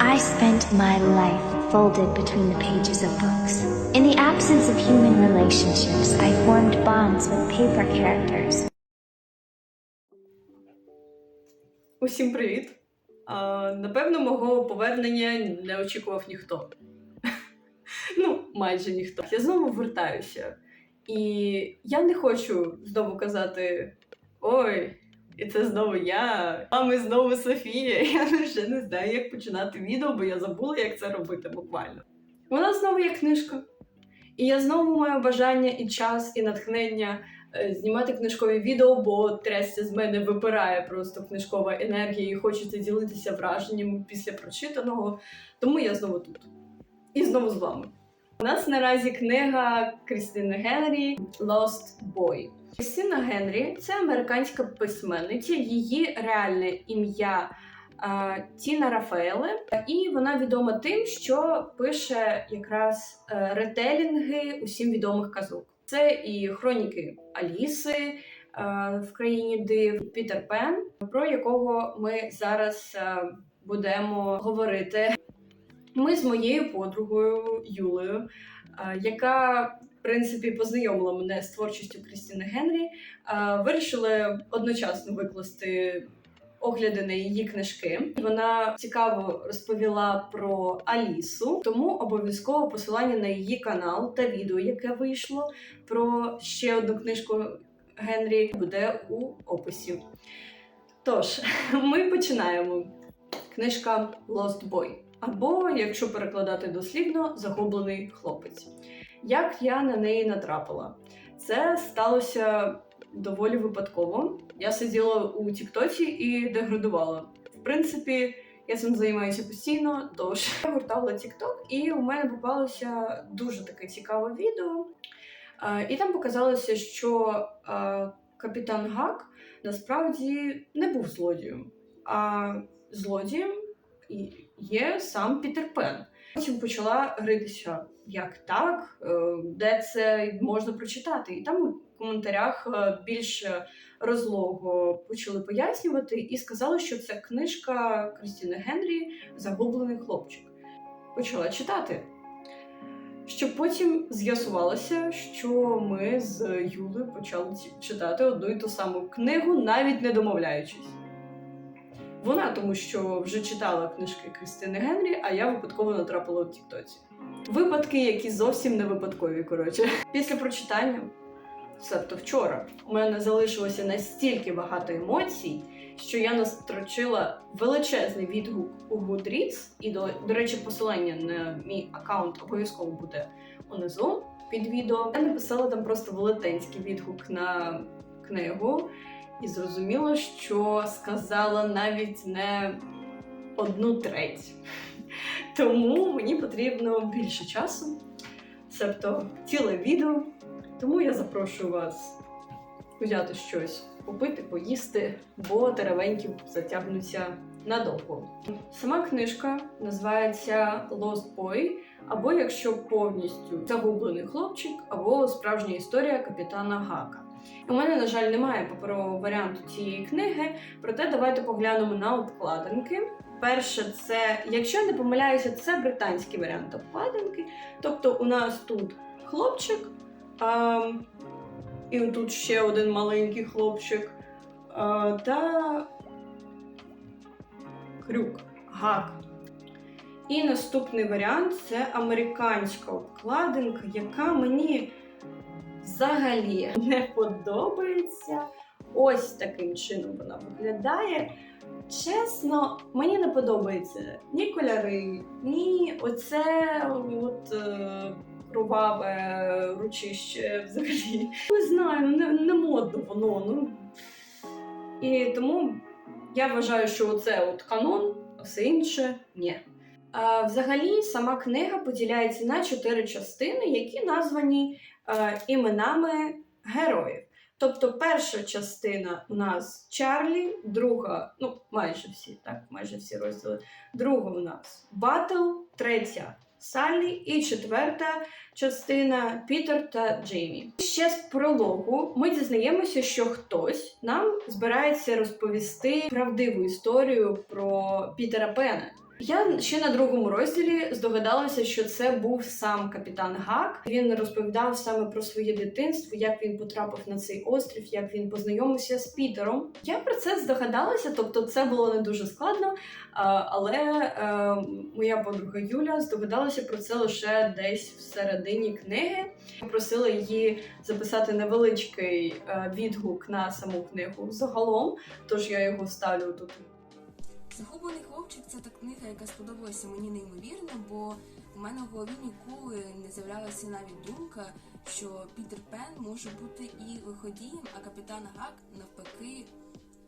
I spent my life folded between the pages of books. In the absence of human relationships, I formed bonds with paper characters. Усім привіт! А, напевно, мого повернення не очікував ніхто. ну, майже ніхто. Я знову вертаюся. І я не хочу знову казати: Ой, і це знову я, а ми знову Софія. Я вже не знаю, як починати відео, бо я забула, як це робити буквально. Вона знову є книжка. І я знову маю бажання і час, і натхнення е, знімати книжкові відео, бо трясся з мене випирає просто книжкова енергія і хочеться ділитися враженнями після прочитаного. Тому я знову тут. І знову з вами. У нас наразі книга Крістини Генрі Lost Boy. Крістина Генрі це американська письменниця, її реальне ім'я е, Тіна Рафаеле, і вона відома тим, що пише якраз е, ретелінги усім відомих казок. Це і хроніки Аліси е, в країні див, Пітер Пен, про якого ми зараз будемо говорити. Ми з моєю подругою Юлею, е, яка в принципі познайомила мене з творчістю Крістіни Генрі, е, вирішили одночасно викласти огляди на її книжки. Вона цікаво розповіла про Алісу, тому обов'язково посилання на її канал та відео, яке вийшло про ще одну книжку Генрі, буде у описі. Тож, ми починаємо. Книжка Lost Boy. Або, якщо перекладати дослівно, загублений хлопець. Як я на неї натрапила? Це сталося доволі випадково. Я сиділа у Тіктоці і деградувала. В принципі, я цим займаюся постійно, тож я гуртала Тікток, і у мене попалося дуже таке цікаве відео. І там показалося, що капітан Гак насправді не був злодієм, а злодієм і є сам Пітер Пен. Потім почала гритися, як так, е, де це можна прочитати. І там у коментарях е, більш розлого почали пояснювати і сказали, що це книжка Крістіни Генрі Загублений хлопчик. Почала читати. Щоб потім з'ясувалося, що ми з Юлею почали читати одну і ту саму книгу, навіть не домовляючись. Вона, тому що вже читала книжки Кристини Генрі, а я випадково натрапила у Тіктоці. Випадки, які зовсім не випадкові, коротше. Після прочитання, себто вчора, у мене залишилося настільки багато емоцій, що я настрочила величезний відгук у Goodreads, і до, до речі, посилання на мій аккаунт обов'язково буде унизу під відео. Я написала там просто велетенський відгук на книгу. І зрозуміло, що сказала навіть не одну треть. Тому мені потрібно більше часу, себто ціле відео. Тому я запрошую вас взяти щось, попити, поїсти, бо теревенькі затягнуться надовго. Сама книжка називається Lost Boy, або якщо повністю загублений хлопчик, або справжня історія капітана Гака. У мене, на жаль, немає паперового варіанту цієї книги, проте давайте поглянемо на обкладинки. Перше, це, якщо я не помиляюся, це британський варіант обкладинки. Тобто у нас тут хлопчик, а, і тут ще один маленький хлопчик, а, та крюк, гак. І наступний варіант це американська обкладинка, яка мені взагалі не подобається. Ось таким чином вона виглядає. Чесно, мені не подобається ні кольори, ні оце от, е, кроваве ручище взагалі. Не знаю, не, не модно воно. Ну. І тому я вважаю, що оце от канон, а все інше ні. Взагалі, сама книга поділяється на чотири частини, які названі іменами героїв. Тобто, перша частина у нас Чарлі, друга, ну майже всі, так, майже всі розділи. Друга у нас Батл, третя Саллі і четверта частина Пітер та Джеймі. Ще з прологу ми дізнаємося, що хтось нам збирається розповісти правдиву історію про Пітера Пена. Я ще на другому розділі здогадалася, що це був сам капітан Гак. Він розповідав саме про своє дитинство, як він потрапив на цей острів, як він познайомився з Пітером. Я про це здогадалася, тобто це було не дуже складно. Але е, моя подруга Юля здогадалася про це лише десь в середині книги. Попросила її записати невеличкий е, відгук на саму книгу загалом, тож я його ставлю тут Захоплений хлопчик це та книга, яка сподобалася мені неймовірно, бо у мене в голові ніколи не з'являлася навіть думка, що Пітер Пен може бути і виходієм, а капітан Гак навпаки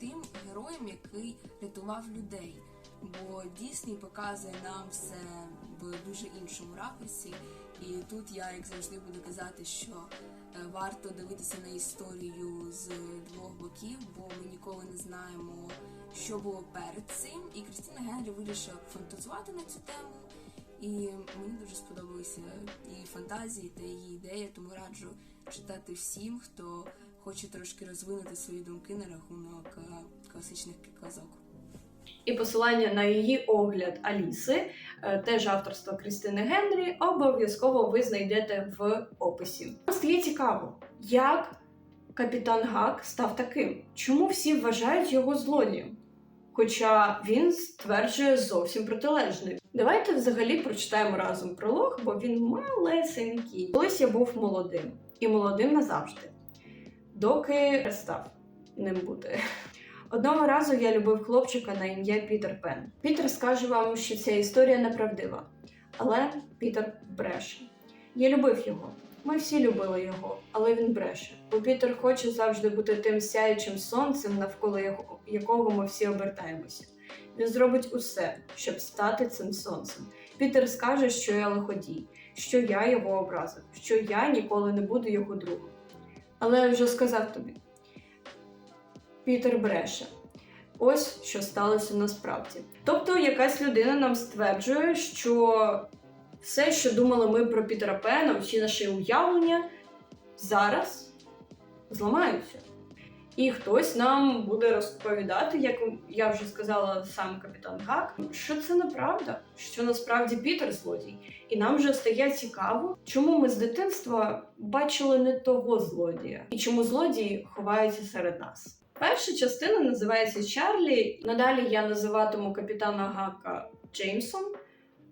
тим героєм, який рятував людей. Бо Дісней показує нам все в дуже іншому ракурсі. І тут я, як завжди, буду казати, що е, варто дивитися на історію з двох боків, бо ми ніколи не знаємо, що було перед цим. І Крістіна Генрі вирішила фантазувати на цю тему. І мені дуже сподобалися її фантазії та її ідеї, тому раджу читати всім, хто хоче трошки розвинути свої думки на рахунок е, класичних казок. І посилання на її огляд Аліси, е, теж авторство Кристини Генрі, обов'язково ви знайдете в описі. Стає цікаво, як капітан Гак став таким? Чому всі вважають його злодієм? Хоча він стверджує зовсім протилежне. Давайте взагалі прочитаємо разом пролог, бо він малесенький. Колись я був молодим і молодим назавжди, доки перестав ним бути. Одного разу я любив хлопчика на ім'я Пітер Пен. Пітер скаже вам, що ця історія неправдива, але Пітер бреше. Я любив його. Ми всі любили його, але він бреше. Бо Пітер хоче завжди бути тим сяючим сонцем, навколо якого ми всі обертаємося. Він зробить усе, щоб стати цим сонцем. Пітер скаже, що я лиходій, що я його образив, що я ніколи не буду його другом. Але я вже сказав тобі, Пітер бреше. Ось що сталося насправді. Тобто, якась людина нам стверджує, що все, що думали ми про Пітера Пена, всі наші уявлення зараз зламаються. І хтось нам буде розповідати, як я вже сказала сам капітан Гак, що це неправда, що насправді Пітер злодій. І нам вже стає цікаво, чому ми з дитинства бачили не того злодія, і чому злодії ховаються серед нас. Перша частина називається Чарлі. Надалі я називатиму капітана Гака Джеймсом,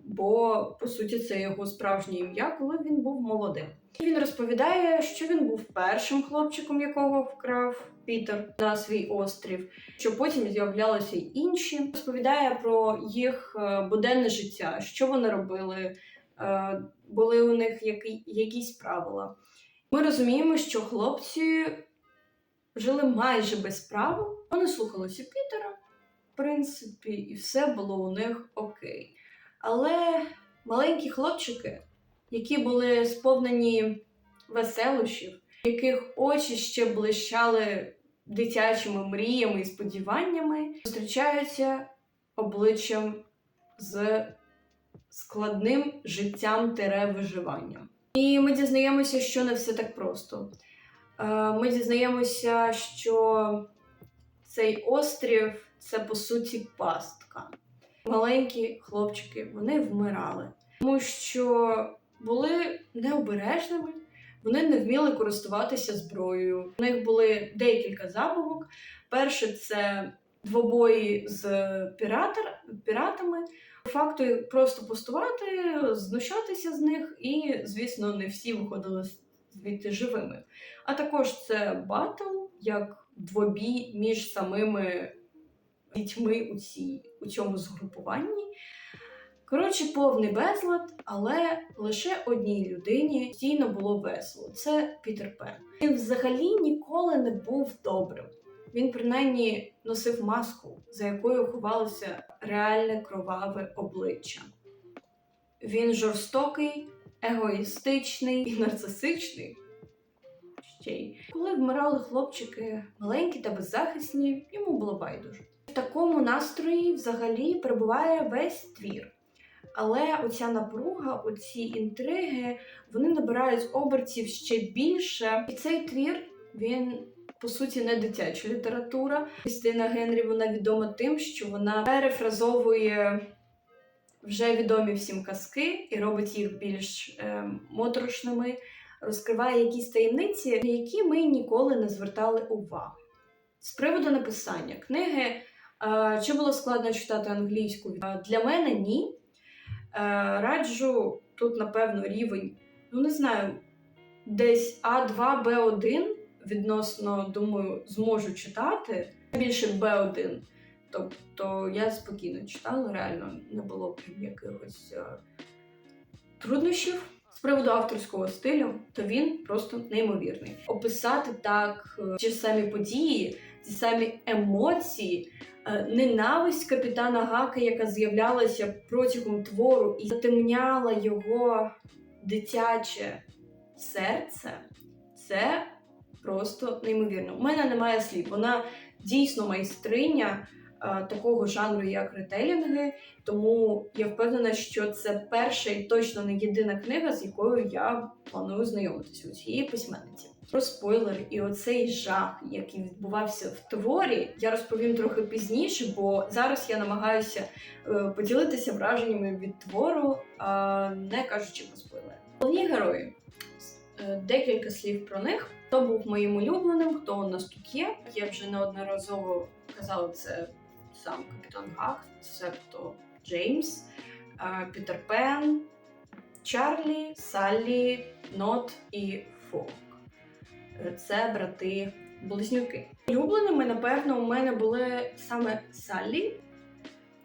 бо по суті це його справжнє ім'я, коли він був молодим. Він розповідає, що він був першим хлопчиком, якого вкрав Пітер на свій острів, що потім з'являлися й інші. Розповідає про їх е, буденне життя, що вони робили, е, були у них які, якісь правила. Ми розуміємо, що хлопці жили майже без правил, вони слухалися Пітера, в принципі, і все було у них окей. Але маленькі хлопчики, які були сповнені веселощів, яких очі ще блищали дитячими мріями і сподіваннями, зустрічаються обличчям з складним життям тере виживанням. І ми дізнаємося, що не все так просто. Е, Ми дізнаємося, що цей острів це по суті пастка. Маленькі хлопчики вони вмирали, тому що були необережними, вони не вміли користуватися зброєю. У них були декілька забавок. Перше це двобої з піратер, піратами. Факту просто пустувати, знущатися з них, і, звісно, не всі виходили звідти живими. А також це батл як двобій між самими дітьми у, цій, у цьому згрупуванні. Коротше, повний безлад, але лише одній людині постійно було весело. Це Пітер Пен. Він взагалі ніколи не був добрим. Він принаймні носив маску, за якою ховалося реальне кроваве обличчя. Він жорстокий, егоїстичний і нарцисичний. Ще й коли вмирали хлопчики маленькі та беззахисні, йому було байдуже. В такому настрої взагалі перебуває весь твір. Але оця напруга, оці інтриги, вони набирають обертів ще більше. І цей твір він по суті не дитяча література. Кристина Генрі вона відома тим, що вона перефразовує вже відомі всім казки і робить їх більш е, моторошними, розкриває якісь таємниці, на які ми ніколи не звертали увагу. З приводу написання книги, чи було складно читати англійську? Для мене ні. Раджу тут, напевно, рівень, ну не знаю, десь А2, Б1 відносно, думаю, зможу читати. Більше Б1. Тобто я спокійно читала, реально не було прям якихось е, труднощів. З приводу авторського стилю, то він просто неймовірний. Описати так е, ті самі події, ті самі емоції, ненависть капітана Гака, яка з'являлася протягом твору і затемняла його дитяче серце, це просто неймовірно. У мене немає слів. Вона дійсно майстриня е, такого жанру, як ретелінги. Тому я впевнена, що це перша і точно не єдина книга, з якою я планую знайомитися у цієї письменниці. Про спойлери і оцей жах, який відбувався в творі, я розповім трохи пізніше, бо зараз я намагаюся е, поділитися враженнями від твору, не кажучи про спойлери. Головні герої. Е, Декілька слів про них. Хто був моїм улюбленим, хто у нас тут є. Я вже неодноразово казала це сам капітан Гак, себто Джеймс, Пітер Пен, Чарлі, Саллі, Нот і Фок. Це брати близнюки. Улюбленими, напевно, у мене були саме Саллі.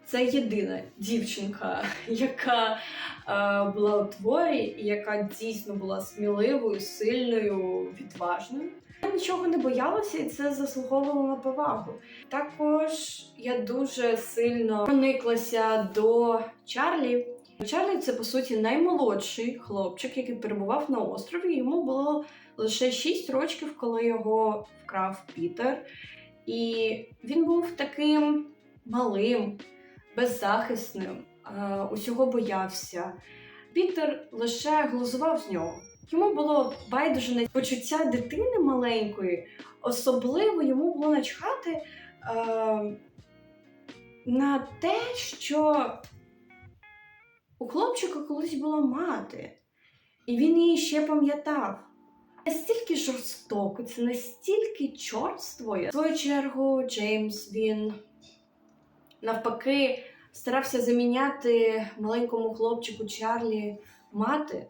Це єдина дівчинка, яка е, була у творі, і яка дійсно була сміливою, сильною, відважною. Я нічого не боялася, і це заслуговувало на повагу. Також я дуже сильно прониклася до Чарлі. Чарлі це по суті наймолодший хлопчик, який перебував на острові. Йому було лише 6 років, коли його вкрав Пітер. І він був таким малим, беззахисним, е, усього боявся. Пітер лише глузував з нього. Йому було байдуже на почуття дитини маленької, особливо йому було начхати е, на те, що у хлопчика колись була мати, і він її ще пам'ятав. Настільки жорстоко, це настільки чорство. В свою чергу, Джеймс він навпаки старався заміняти маленькому хлопчику Чарлі мати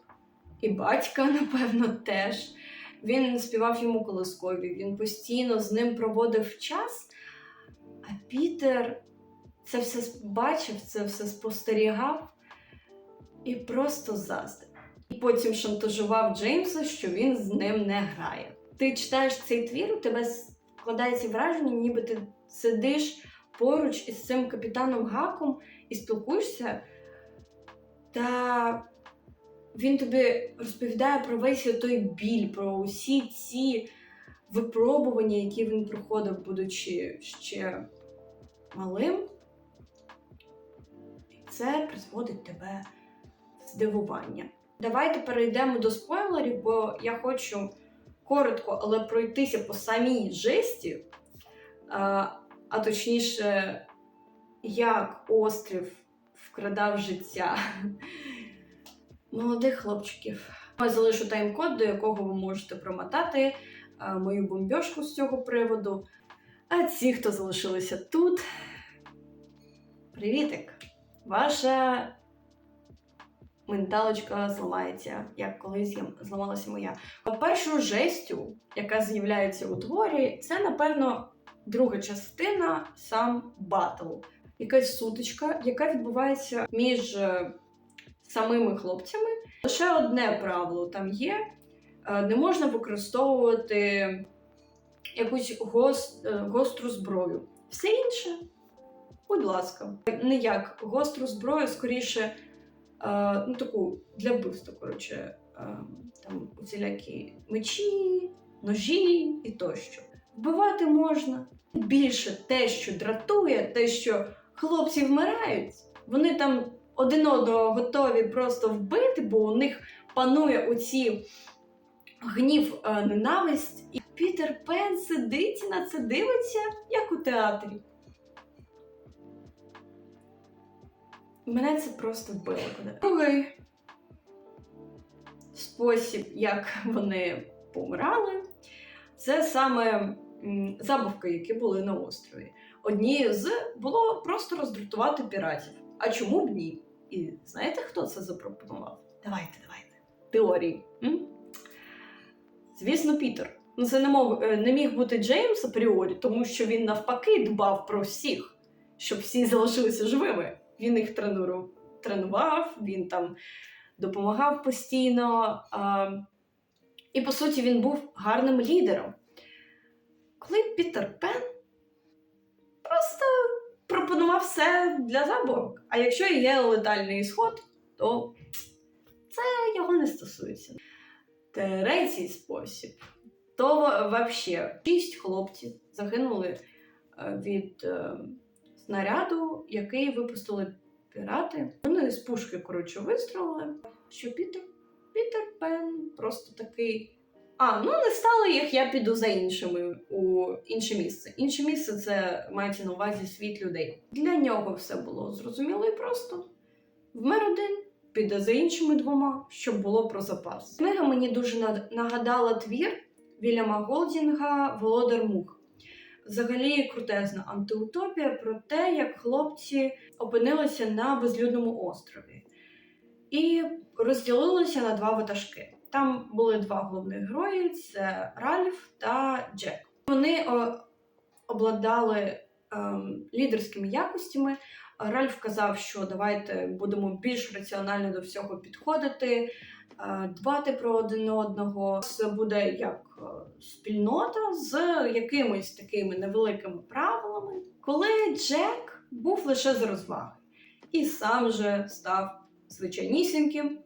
і батька, напевно, теж. Він співав йому колискові, він постійно з ним проводив час, а Пітер це все бачив, це все спостерігав і просто заздрив. І потім шантажував Джеймса, що він з ним не грає. Ти читаєш цей твір, у тебе складається враження, ніби ти сидиш поруч із цим капітаном Гаком і спілкуєшся, та він тобі розповідає про весь той біль, про усі ці випробування, які він проходив, будучи ще малим. Це призводить тебе здивування. Давайте перейдемо до спойлерів, бо я хочу коротко, але пройтися по самій жесті, а, а точніше, як острів вкрадав життя молодих хлопчиків. Я залишу тайм-код, до якого ви можете промотати мою бомбьошку з цього приводу. А ці, хто залишилися тут, привітик! Ваша менталочка зламається, як колись зламалася моя. А першою жестю, яка з'являється у творі, це, напевно, друга частина сам батл. Якась сутичка, яка відбувається між е, самими хлопцями. Лише одне правило там є: е, не можна використовувати якусь е, гостру зброю. Все інше, будь ласка, не як гостру зброю, скоріше, ну таку для вбивства, коротше, е, там усілякі мечі, ножі і тощо. Вбивати можна. Більше те, що дратує, те, що хлопці вмирають, вони там один одного готові просто вбити, бо у них панує оці гнів, е, ненависть. І Пітер Пен сидить на це дивиться, як у театрі. Мене це просто вбило. коли- Другий спосіб, як вони помирали, це саме забавки, які були на острові. Одні з було просто роздратувати піратів. А чому б ні? І знаєте, хто це запропонував? Давайте, давайте. Теорії. М? Звісно, Пітер. Ну, це не, мог, е, не міг бути Джеймс апріорі, тому що він навпаки дбав про всіх, щоб всі залишилися живими. Він їх тренуру, тренував, він там допомагав постійно. І по суті він був гарним лідером. Коли Пітер Пен просто пропонував все для забавок. А якщо є летальний ісход, то це його не стосується. Третій спосіб. То взагалі шість хлопців загинули е, від е, снаряду, який випустили пірати. Вони з пушки, коротше, вистрілили. Що Пітер, Пітер Пен просто такий. А, ну не стало їх, я піду за іншими у інше місце. Інше місце це мається на увазі світ людей. Для нього все було зрозуміло і просто. Вмер один, піде за іншими двома, щоб було про запас. Книга мені дуже нагадала твір Вільяма Голдінга Володар Мух. Взагалі крутезна антиутопія про те, як хлопці опинилися на безлюдному острові і розділилися на два ватажки. Там були два головних герої: це Ральф та Джек. Вони о, обладали ем, лідерськими якостями. Ральф казав, що давайте будемо більш раціонально до всього підходити, е, дбати про один одного. Це буде як е, спільнота з якимись такими невеликими правилами. Коли Джек був лише з розваги і сам же став звичайнісіньким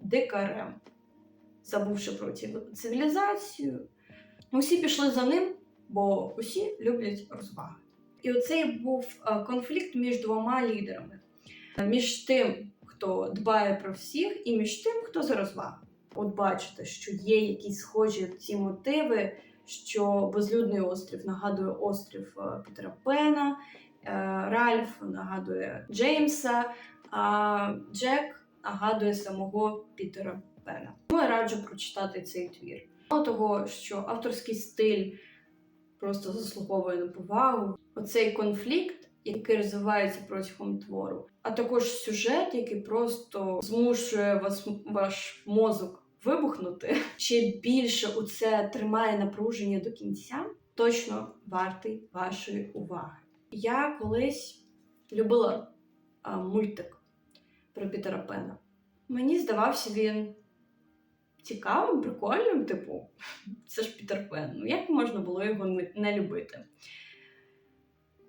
дикарем, забувши про ці- цивілізацію. Усі пішли за ним, бо усі люблять розваги. І оцей був е, конфлікт між двома лідерами: між тим, хто дбає про всіх, і між тим, хто за розваги. От бачите, що є якісь схожі ці мотиви, що безлюдний острів нагадує острів е, Пітера Пена, е, Ральф нагадує Джеймса, а Джек нагадує самого Пітера Пена. Тому я раджу прочитати цей твір. Мало того, що авторський стиль просто заслуговує на повагу. Оцей конфлікт, який розвивається протягом твору, а також сюжет, який просто змушує вас ваш мозок вибухнути, ще більше у це тримає напруження до кінця, точно вартий вашої уваги. Я колись любила а, мультик про Пітера Пена. Мені здавався він цікавим, прикольним, типу, це ж Пітер Пен. Ну як можна було його не любити?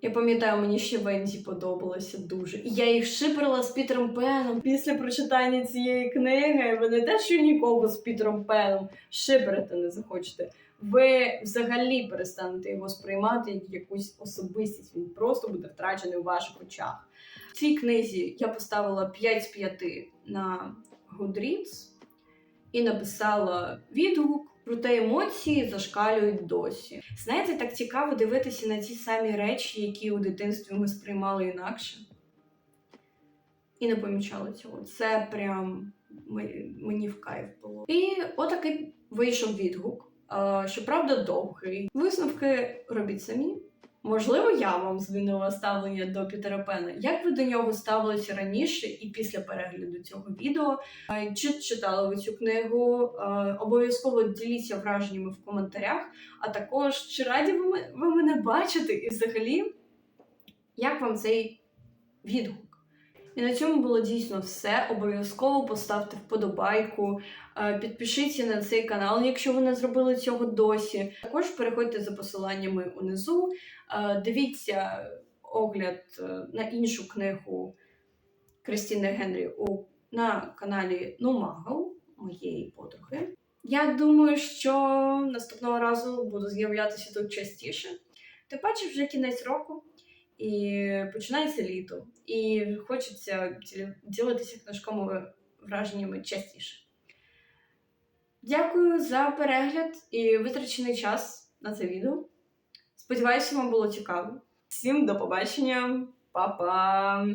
Я пам'ятаю, мені ще Вензі подобалося дуже. І я їх шиперила з Пітером Пеном. Після прочитання цієї книги ви не те, що нікого з Пітером Пеном шиперити не захочете. Ви взагалі перестанете його сприймати як якусь особистість. Він просто буде втрачений у ваших очах. В цій книзі я поставила 5 з 5 на Goodreads і написала відгук. Проте емоції зашкалюють досі. Знаєте, так цікаво дивитися на ті самі речі, які у дитинстві ми сприймали інакше. І не помічали цього. Це прям мені в кайф було. І отакий вийшов відгук. Щоправда, довгий. Висновки робіть самі. Можливо, я вам змінила ставлення до Пітера Пена. Як ви до нього ставилися раніше і після перегляду цього відео? Чи читали ви цю книгу? Обов'язково діліться враженнями в коментарях. А також чи раді ви мене бачите? І взагалі, як вам цей відгук? І на цьому було дійсно все. Обов'язково поставте вподобайку, е, підпишіться на цей канал, якщо ви не зробили цього досі. Також переходьте за посиланнями унизу. Е, Дивіться огляд е, на іншу книгу Кристіни Генрі у, на каналі Нумагл, моєї подруги. Я думаю, що наступного разу буду з'являтися тут частіше. Тим паче вже кінець року і починається літо. І хочеться ділитися книжковими враженнями частіше. Дякую за перегляд і витрачений час на це відео. Сподіваюся, вам було цікаво. Всім до побачення, Па-па!